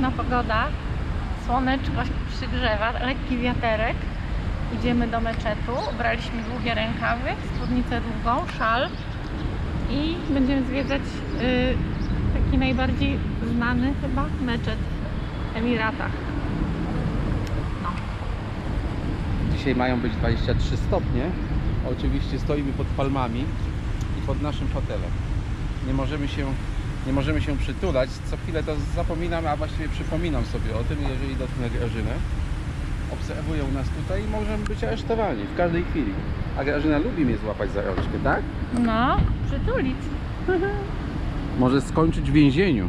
piękna pogoda, słoneczko przygrzewa, lekki wiaterek. Idziemy do meczetu, ubraliśmy długie rękawy, spódnicę długą, szal i będziemy zwiedzać y, taki najbardziej znany chyba meczet w Emiratach. No. Dzisiaj mają być 23 stopnie. Oczywiście stoimy pod palmami i pod naszym hotelem. Nie możemy się, nie możemy się przytulać. Co chwilę to zapominam, a właściwie przypominam sobie o tym, jeżeli dotknę Grażynę. Obserwują nas tutaj i możemy być aresztowani w każdej chwili. A Grażyna lubi mnie złapać za rączkę, tak? No, przytulić. Może skończyć w więzieniu.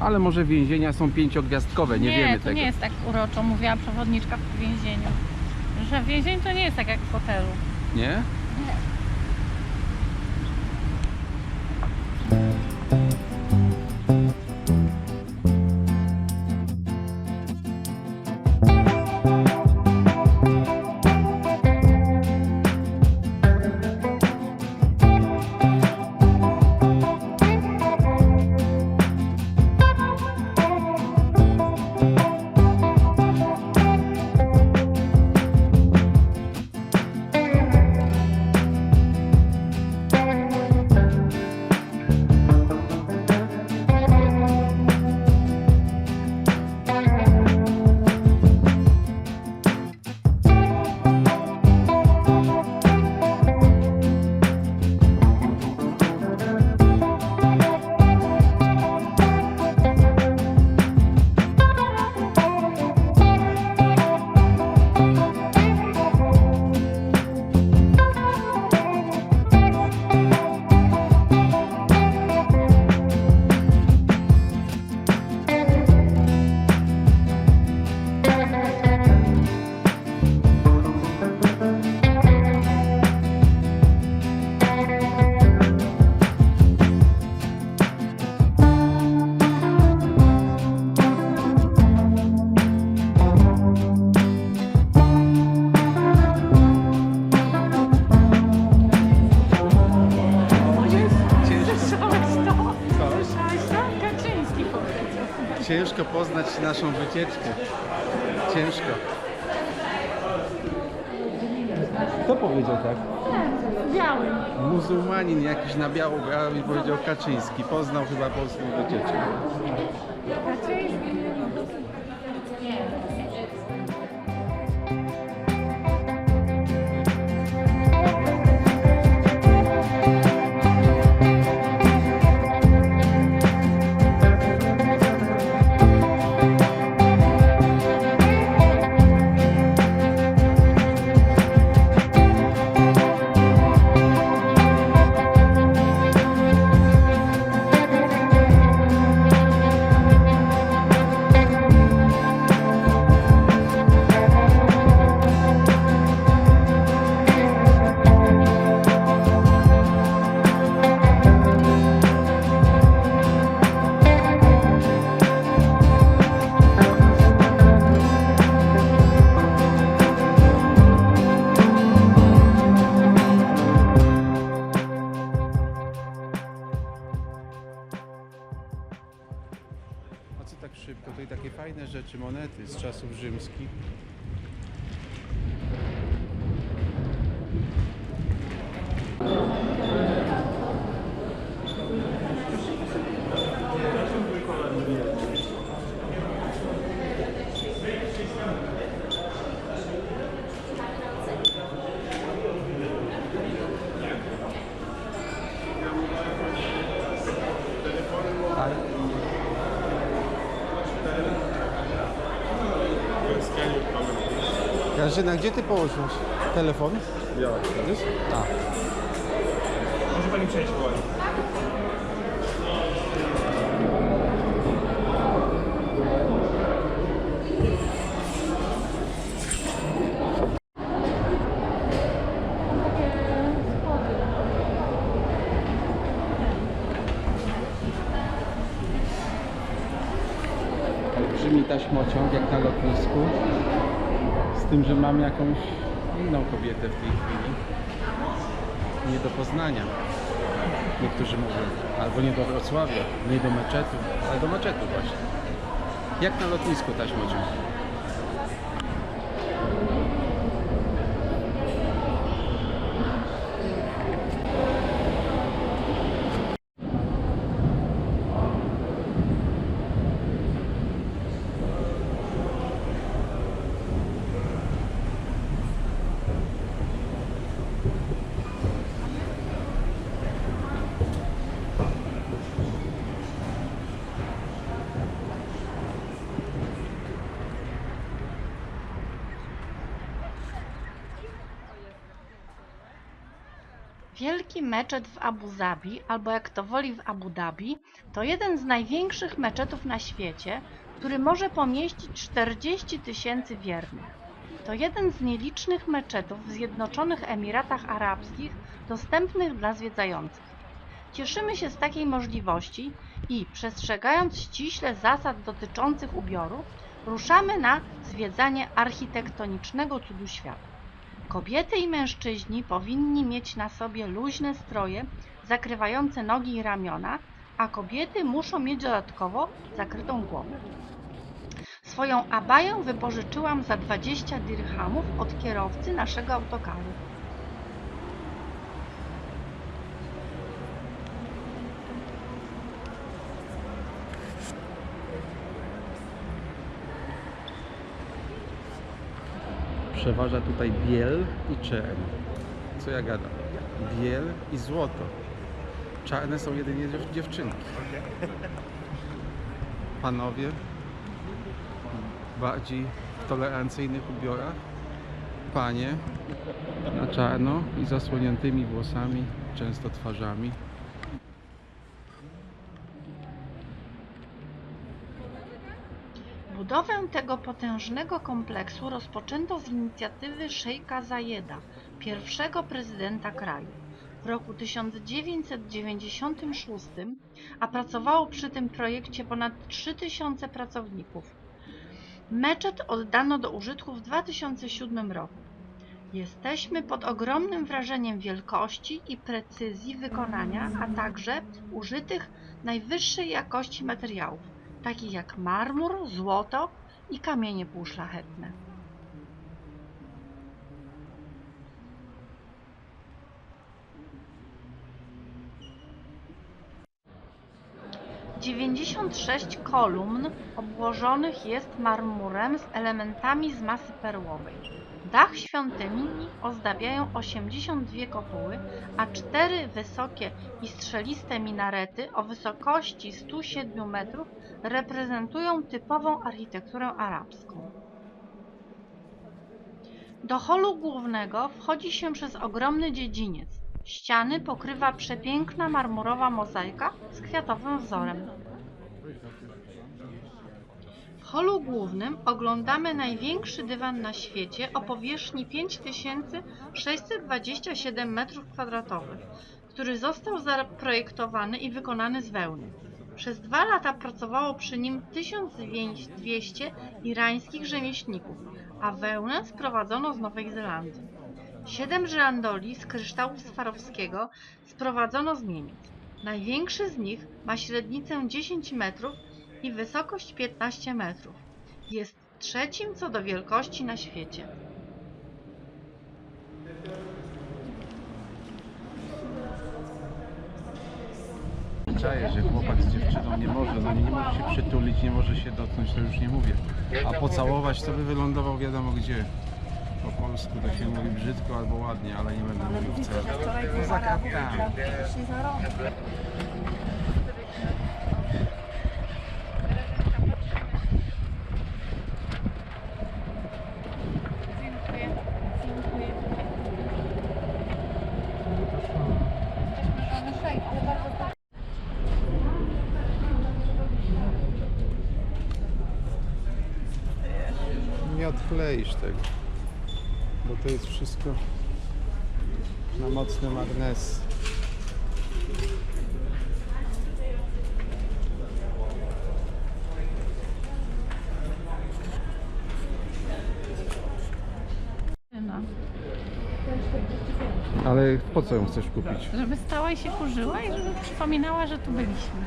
Ale może więzienia są pięciogwiazdkowe, nie, wiemy to tego. nie jest tak uroczo, mówiła przewodniczka w więzieniu. Że w więzieniu to nie jest tak jak w hotelu. Nie? Nie. Ciężko, poznać naszą wycieczkę. Ciężko. Kto powiedział tak? Biały. Muzułmanin jakiś na biało brał i powiedział Kaczyński. Poznał chyba polską wycieczkę. Kaczyński. Rzeczy, monety z czasów rzymskich. Grażyna, gdzie ty położyłaś telefon? Ja. Widzisz? A. Może pani przejść wołać. olbrzymi taśmociąg jak na lotnisku z tym, że mam jakąś inną kobietę w tej chwili. Nie do poznania. Niektórzy mówią albo nie do Wrocławia, nie do meczetu ale do meczetu właśnie. Jak na lotnisku taśmociąg. Wielki meczet w Abu Zabi, albo jak to woli w Abu Dhabi, to jeden z największych meczetów na świecie, który może pomieścić 40 tysięcy wiernych. To jeden z nielicznych meczetów w Zjednoczonych Emiratach Arabskich dostępnych dla zwiedzających. Cieszymy się z takiej możliwości i, przestrzegając ściśle zasad dotyczących ubioru, ruszamy na zwiedzanie architektonicznego cudu świata. Kobiety i mężczyźni powinni mieć na sobie luźne stroje zakrywające nogi i ramiona, a kobiety muszą mieć dodatkowo zakrytą głowę. Swoją abaję wypożyczyłam za 20 dirhamów od kierowcy naszego autokaru. Przeważa tutaj biel i czern. Co ja gadam? Biel i złoto. Czarne są jedynie dziew- dziewczynki. Panowie bardziej w tolerancyjnych ubiorach. Panie na czarno i zasłoniętymi włosami, często twarzami. Tego potężnego kompleksu rozpoczęto z inicjatywy szejka Zajeda, pierwszego prezydenta kraju. W roku 1996, a pracowało przy tym projekcie ponad 3000 pracowników. Meczet oddano do użytku w 2007 roku. Jesteśmy pod ogromnym wrażeniem wielkości i precyzji wykonania, a także użytych najwyższej jakości materiałów takich jak marmur, złoto i kamienie półszlachetne. Dziewięćdziesiąt sześć kolumn obłożonych jest marmurem z elementami z masy perłowej. Dach świątyni ozdabiają 82 kopuły, a cztery wysokie i strzeliste minarety o wysokości 107 metrów reprezentują typową architekturę arabską. Do holu głównego wchodzi się przez ogromny dziedziniec. Ściany pokrywa przepiękna marmurowa mozaika z kwiatowym wzorem. Holu głównym oglądamy największy dywan na świecie o powierzchni 5627 m2, który został zaprojektowany i wykonany z wełny. Przez dwa lata pracowało przy nim 1200 irańskich rzemieślników, a wełnę sprowadzono z Nowej Zelandii. Siedem żyrandoli z kryształu swarowskiego sprowadzono z Niemiec. Największy z nich ma średnicę 10 metrów i wysokość 15 metrów. Jest trzecim co do wielkości na świecie. Czaję, że chłopak z dziewczyną nie może, no nie, nie może się przytulić, nie może się dotknąć, to już nie mówię. A pocałować to by wylądował wiadomo gdzie. Po polsku to się mówi brzydko albo ładnie, ale nie będę mówił wcale. Poza kratkami. Odkleisz tego, bo to jest wszystko na mocne magnesy. No. Ale po co ją chcesz kupić? Żeby stała i się kurzyła i żeby przypominała, że tu byliśmy.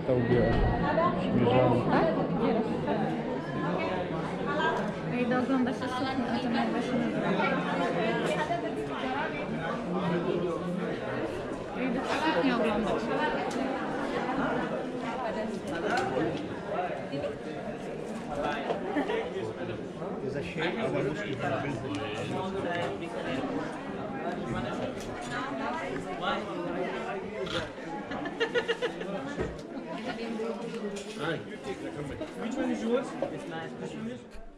Faceta ubiera. Przymierzałem. Tak? Ja It's nice.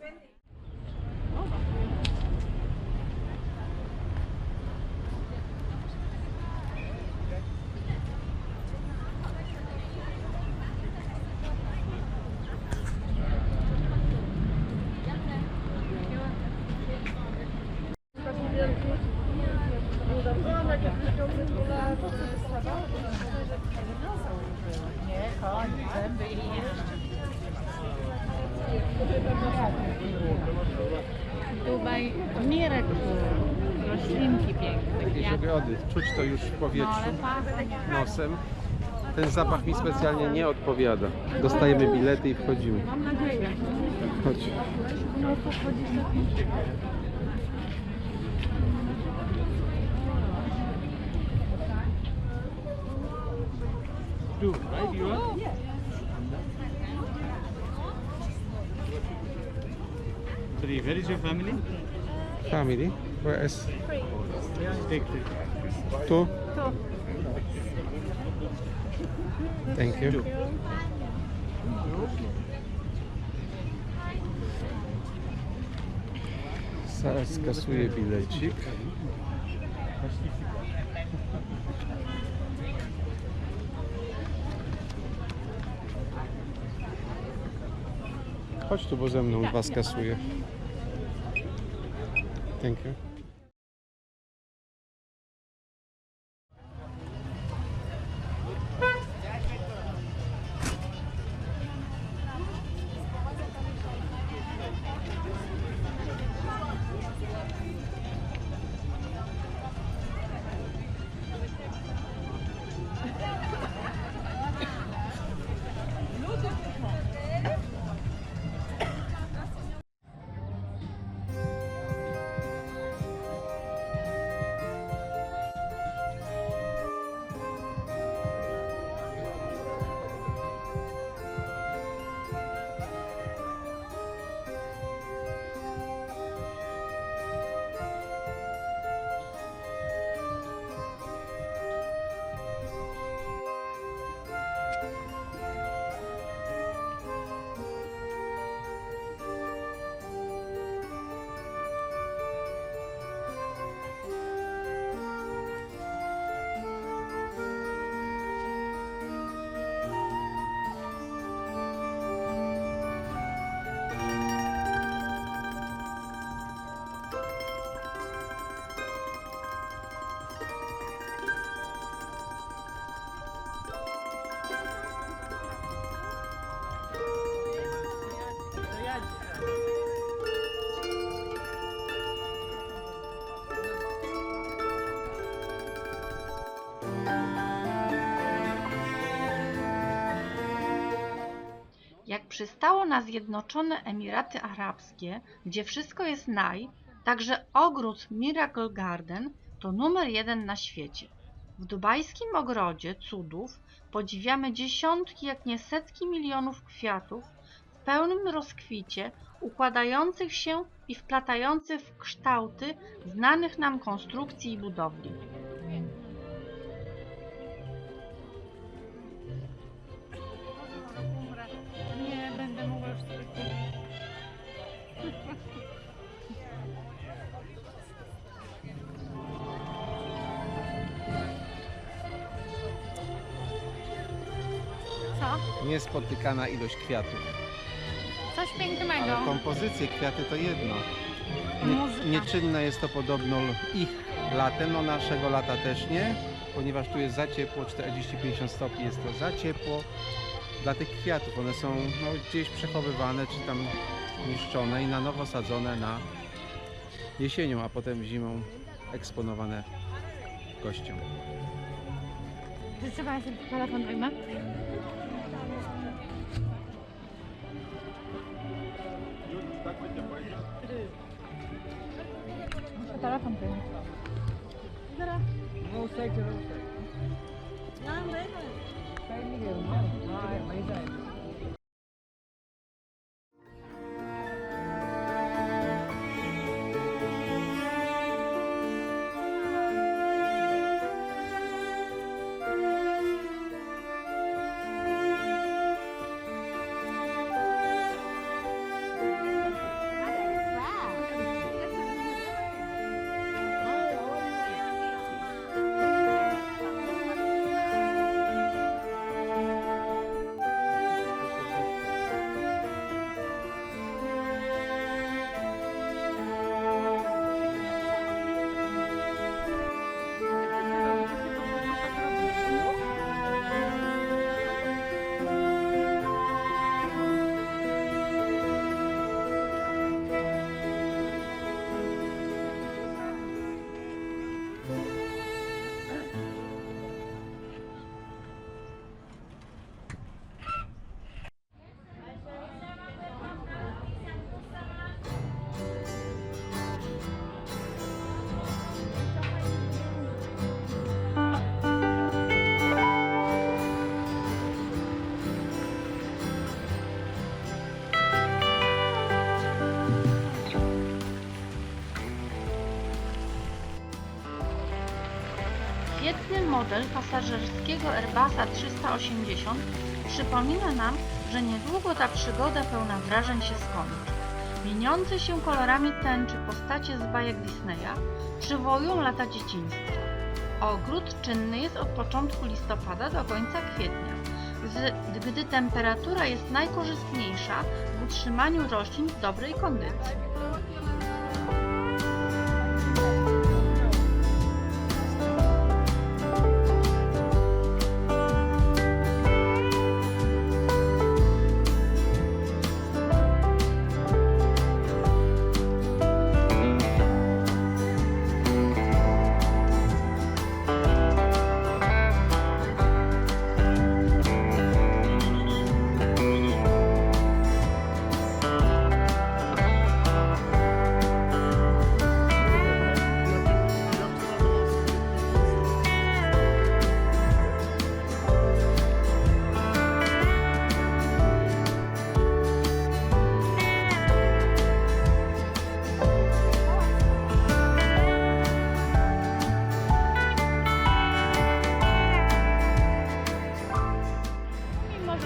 Dubaj, mirek, roślinki piękne, Jakieś ogrody. Czuć to już w No powietrzu, pachnie. nosem. Ten zapach mi specjalnie nie odpowiada. Dostajemy bilety i wchodzimy. Mam nadzieję. Chodź. No to 25. Two, right? You are? Three. Where is your family? Family? Where is? Three. Tu? Tu. Thank you. Zaraz skasuję bilecik. Chodź tu, bo ze mną dwa skasuję. Thank you. Przystało na Zjednoczone Emiraty Arabskie, gdzie wszystko jest naj, także ogród Miracle Garden to numer jeden na świecie. W dubajskim ogrodzie cudów podziwiamy dziesiątki, jak nie setki milionów kwiatów w pełnym rozkwicie, układających się i wplatających w kształty znanych nam konstrukcji i budowli. Niespotykana ilość kwiatów. Coś pięknego. Ale kompozycje, kwiaty to jedno. Muzyka. Nie, nieczynne jest to podobno ich latem, no naszego lata też nie, ponieważ tu jest za ciepło, 40-50 stopni jest to za ciepło dla tych kwiatów. One są no, gdzieś przechowywane czy tam niszczone i na nowo sadzone na jesienią, a potem zimą eksponowane gościom. Trzeba sobie telefon wyjmę. तरफ़ हम पे इधर आ वो उस साइड चलो उस साइड यहाँ बैठ साइड नहीं गए हाँ वहीं से आए model pasażerskiego Airbusa 380 przypomina nam, że niedługo ta przygoda pełna wrażeń się skończy. Mieniące się kolorami tęczy postacie z bajek Disneya przywołują lata dzieciństwa. Ogród czynny jest od początku listopada do końca kwietnia, gdy temperatura jest najkorzystniejsza w utrzymaniu roślin w dobrej kondycji.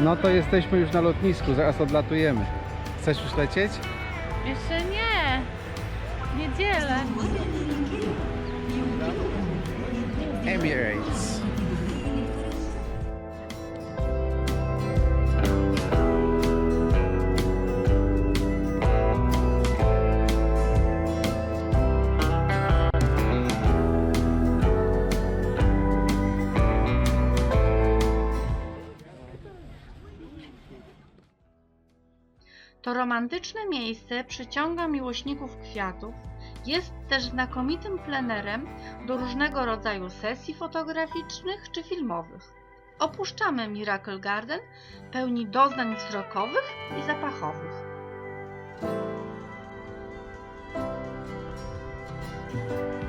No to jesteśmy już na lotnisku, zaraz odlatujemy. Chcesz już lecieć? Jeszcze nie. Niedzielę. Emirates. To romantyczne miejsce przyciąga miłośników kwiatów, jest też znakomitym plenerem do różnego rodzaju sesji fotograficznych czy filmowych. Opuszczamy Miracle Garden pełni doznań wzrokowych i zapachowych. Thank you.